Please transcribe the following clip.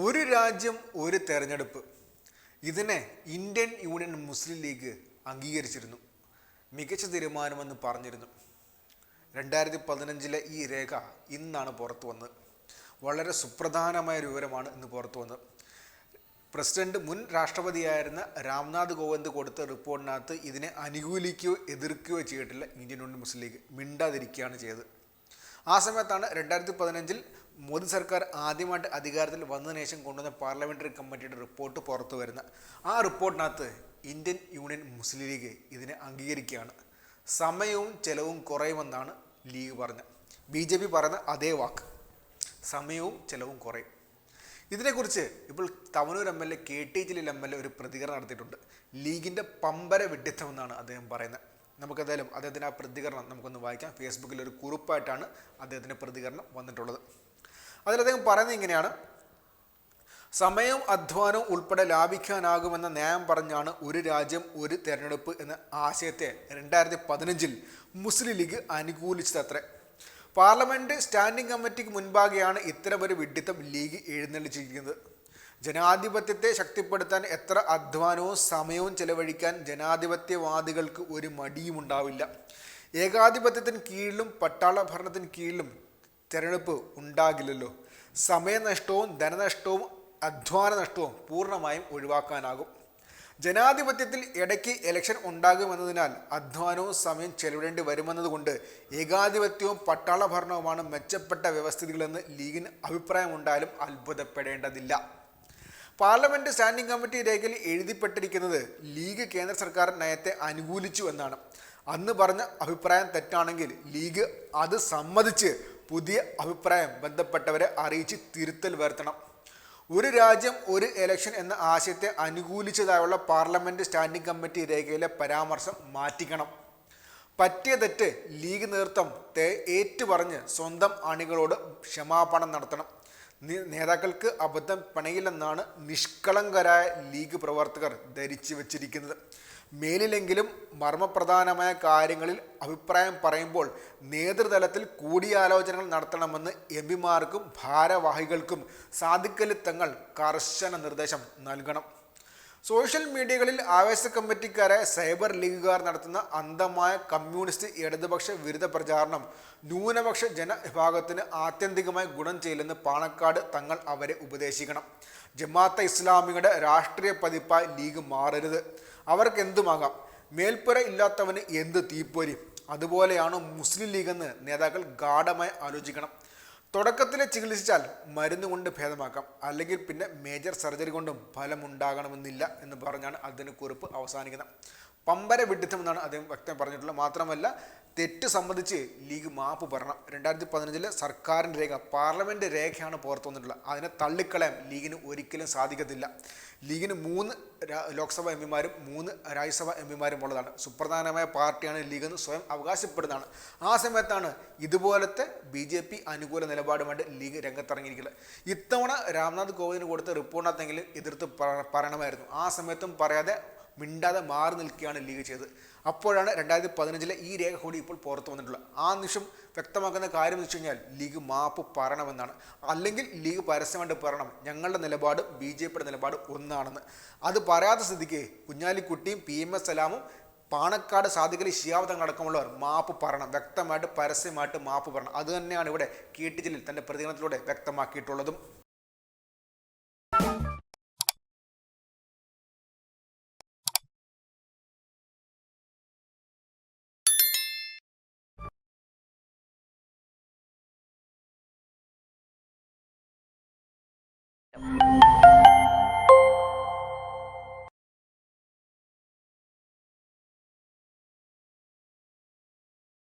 ഒരു രാജ്യം ഒരു തെരഞ്ഞെടുപ്പ്. ഇതിനെ ഇന്ത്യൻ യൂണിയൻ മുസ്ലിം ലീഗ് അംഗീകരിച്ചിരുന്നു. മികച്ച തീരുമാനമെന്ന് പറഞ്ഞിരുന്നു. രണ്ടായിരത്തി പതിനഞ്ചിലെ ഈ രേഖ ഇന്നാണ് പുറത്തു വന്നത്. വളരെ സുപ്രധാനമായ ഒരു വിവരമാണ് ഇന്ന് പുറത്തു വന്നത്. പ്രസിഡന്റ് മുൻ രാഷ്ട്രപതിയായിരുന്ന രാംനാഥ് കോവിന്ദ് കൊടുത്ത റിപ്പോർട്ടിനകത്ത് ഇതിനെ അനുകൂലിക്കുകയോ എതിർക്കുകയോ ചെയ്തിട്ടില്ല ഇന്ത്യൻ യൂണിയൻ മുസ്ലിം ലീഗ്. മിണ്ടാതിരിക്കുകയാണ് ചെയ്തത്. ആ സമയത്താണ് രണ്ടായിരത്തി പതിനഞ്ചിൽ മോദി സർക്കാർ ആദ്യമായിട്ട് അധികാരത്തിൽ വന്നതിന് ശേഷം കൊണ്ടുവന്ന പാർലമെന്ററി കമ്മിറ്റിയുടെ റിപ്പോർട്ട് പുറത്തു വരുന്ന. ആ റിപ്പോർട്ടിനകത്ത് ഇന്ത്യൻ യൂണിയൻ മുസ്ലിം ലീഗ് ഇതിനെ അംഗീകരിക്കുകയാണ്. സമയവും ചെലവും കുറയുമെന്നാണ് ലീഗ് പറഞ്ഞത്. ബി ജെ പി പറയുന്ന അതേ വാക്ക്. സമയവും ചെലവും കുറയും. ഇതിനെക്കുറിച്ച് ഇപ്പോൾ Thavanur M L A K T Jaleel M L A ഒരു പ്രതികരണം നടത്തിയിട്ടുണ്ട്. ലീഗിന്റെ പമ്പര വിഡ്ഢിത്തം എന്നാണ് അദ്ദേഹം പറയുന്നത്. നമുക്കെന്തായാലും അദ്ദേഹത്തിന്റെ ആ പ്രതികരണം നമുക്കൊന്ന് വായിക്കാം. ഫേസ്ബുക്കിൽ ഒരു കുറിപ്പായിട്ടാണ് അദ്ദേഹത്തിന്റെ പ്രതികരണം വന്നിട്ടുള്ളത്. അതിൽ അദ്ദേഹം പറയുന്നത് ഇങ്ങനെയാണ്. സമയവും അധ്വാനവും ഉൾപ്പെടെ ലാഭിക്കാനാകുമെന്ന ന്യായം പറഞ്ഞാണ് ഒരു രാജ്യം ഒരു തെരഞ്ഞെടുപ്പ് എന്ന ആശയത്തെ രണ്ടായിരത്തി പതിനഞ്ചിൽ മുസ്ലിം ലീഗ് അനുകൂലിച്ചതത്രേ. പാർലമെന്റ് സ്റ്റാൻഡിംഗ് കമ്മിറ്റിക്ക് മുൻപാകെയാണ് ഇത്തരമൊരു വിഡിത്തം ലീഗ് എഴുന്നള്ളിച്ചിരിക്കുന്നത്. ജനാധിപത്യത്തെ ശക്തിപ്പെടുത്താൻ എത്ര അധ്വാനവും സമയവും ചെലവഴിക്കാൻ ജനാധിപത്യവാദികൾക്ക് ഒരു മടിയും ഉണ്ടാവില്ല ഏകാധിപത്യത്തിന് കീഴിലും പട്ടാള ഭരണത്തിന് കീഴിലും തെരഞ്ഞെടുപ്പ് ഉണ്ടാകില്ലല്ലോ. സമയനഷ്ടവും ധനനഷ്ടവും അധ്വാന നഷ്ടവും പൂർണമായും ഒഴിവാക്കാനാകും. ജനാധിപത്യത്തിൽ ഇടയ്ക്ക് ഇലക്ഷൻ ഉണ്ടാകുമെന്നതിനാൽ അധ്വാനവും സമയം ചെലവിടേണ്ടി വരുമെന്നതുകൊണ്ട് ഏകാധിപത്യവും പട്ടാള ഭരണവുമാണ് മെച്ചപ്പെട്ട വ്യവസ്ഥിതികളെന്ന് ലീഗിന് അഭിപ്രായമുണ്ടായാലും അത്ഭുതപ്പെടേണ്ടതില്ല. പാർലമെന്റ് സ്റ്റാൻഡിംഗ് കമ്മിറ്റി രേഖയിൽ എഴുതിപ്പെട്ടിരിക്കുന്നത് ലീഗ് കേന്ദ്ര സർക്കാർ നയത്തെ അനുകൂലിച്ചു എന്നാണ്. അന്ന് പറഞ്ഞ അഭിപ്രായം തെറ്റാണെങ്കിൽ ലീഗ് അത് സമ്മതിച്ച് പുതിയ അഭിപ്രായം ബന്ധപ്പെട്ടവരെ അറിയിച്ച് തിരുത്തൽ വരുത്തണം. ഒരു രാജ്യം ഒരു ഇലക്ഷൻ എന്ന ആശയത്തെ അനുകൂലിച്ചതായുള്ള പാർലമെന്റ് സ്റ്റാൻഡിംഗ് കമ്മിറ്റി രേഖയിലെ പരാമർശം മാറ്റിക്കണം. പറ്റിയ തെറ്റ് ലീഗ് നേതൃത്വം ഏറ്റുപറഞ്ഞ് സ്വന്തം അണികളോട് ക്ഷമാപണം നടത്തണം. നേതാക്കൾക്ക് അബദ്ധം പണയില്ലെന്നാണ് നിഷ്കളങ്കരായ ലീഗ് പ്രവർത്തകർ ധരിച്ചു വച്ചിരിക്കുന്നത്. മേലിലെങ്കിലും മർമ്മപ്രധാനമായ കാര്യങ്ങളിൽ അഭിപ്രായം പറയുമ്പോൾ നേതൃതലത്തിൽ കൂടിയാലോചനകൾ നടത്തണമെന്ന് എം പിമാർക്കും ഭാരവാഹികൾക്കും സാധിക്കലി തങ്ങൾ കർശന നിർദ്ദേശം നൽകണം. സോഷ്യൽ മീഡിയകളിൽ ആവേശ കമ്മിറ്റിക്കാരായ സൈബർ ലീഗുകാർ നടത്തുന്ന അന്ധമായ കമ്മ്യൂണിസ്റ്റ് ഇടതുപക്ഷ വിരുദ്ധ പ്രചാരണം ന്യൂനപക്ഷ ജനവിഭാഗത്തിന് ആത്യന്തികമായി ഗുണം ചെയ്യില്ലെന്ന് പാണക്കാട് തങ്ങൾ അവരെ ഉപദേശിക്കണം. ജമാഅത്തെ ഇസ്ലാമിയുടെ രാഷ്ട്രീയ പതിപ്പായി ലീഗ് മാറരുത്. അവർക്ക് എന്തുമാകാം? മേൽപ്പുര ഇല്ലാത്തവന് എന്ത് തീപ്പൊരി? അതുപോലെയാണ് മുസ്ലിം ലീഗെന്ന് നേതാക്കൾ ഗാഠമായി ആലോചിക്കണം. തുടക്കത്തിലെ ചികിത്സിച്ചാൽ മരുന്ന് കൊണ്ട് ഭേദമാക്കാം. അല്ലെങ്കിൽ പിന്നെ മേജർ സർജറി കൊണ്ടും ഫലമുണ്ടാകണമെന്നില്ല എന്ന് പറഞ്ഞാണ് അതിന് കുറിപ്പ് അവസാനിക്കുന്നത്. പമ്പര വിഡിത്തം എന്നാണ് അദ്ദേഹം വ്യക്തം പറഞ്ഞിട്ടുള്ളത്. മാത്രമല്ല തെറ്റ് സംബന്ധിച്ച് ലീഗ് മാപ്പ് പറയണം. രണ്ടായിരത്തി പതിനഞ്ചിലെ സർക്കാരിന്റെ രേഖ പാർലമെന്റ് രേഖയാണ് പുറത്തു വന്നിട്ടുള്ളത്. അതിനെ തള്ളിക്കളയാൻ ലീഗിന് ഒരിക്കലും സാധിക്കത്തില്ല. ലീഗിന് മൂന്ന് ലോക്സഭാ എം പിമാരും മൂന്ന് രാജ്യസഭാ എം പിമാരും ഉള്ളതാണ്. സുപ്രധാനമായ പാർട്ടിയാണ് ലീഗ് എന്ന് സ്വയം അവകാശപ്പെടുന്നതാണ്. ആ സമയത്താണ് ഇതുപോലത്തെ ബി ജെ പി അനുകൂല നിലപാടുമായിട്ട് ലീഗ് രംഗത്തിറങ്ങിയിരിക്കുന്നത്. ഇത്തവണ രാംനാഥ് കോവിന്ദിന് കൊടുത്ത റിപ്പോർട്ടിനകത്തെങ്കിലും എതിർത്ത് പറ- പറയണമായിരുന്നു. ആ സമയത്തും പറയാതെ മിണ്ടാതെ മാറി നിൽക്കുകയാണ് ലീഗ് ചെയ്തത്. അപ്പോഴാണ് രണ്ടായിരത്തി പതിനഞ്ചിലെ ഈ രേഖ കൂടി ഇപ്പോൾ പുറത്തു വന്നിട്ടുള്ളത്. ആ നിമിഷം വ്യക്തമാക്കുന്ന കാര്യം എന്ന് വെച്ച് കഴിഞ്ഞാൽ ലീഗ് മാപ്പ് പറയണമെന്നാണ്. അല്ലെങ്കിൽ ലീഗ് പരസ്യമായിട്ട് പറയണം. ഞങ്ങളുടെ നിലപാട് ബി ജെ പിയുടെ നിലപാട് ഒന്നാണെന്ന്. അത് പറയാത്ത സ്ഥിതിക്ക് കുഞ്ഞാലിക്കുട്ടിയും പി എം എസ് സലാമും പാണക്കാട് സാധിക്കലി ശിയാവതങ്ങൾ അടക്കമുള്ളവർ മാപ്പ് പറയണം. വ്യക്തമായിട്ട് പരസ്യമായിട്ട് മാപ്പ് പറയണം. അതുതന്നെയാണ് ഇവിടെ കീട്ടിച്ചിലിൽ തന്റെ പ്രതികരണത്തിലൂടെ വ്യക്തമാക്കിയിട്ടുള്ളതും.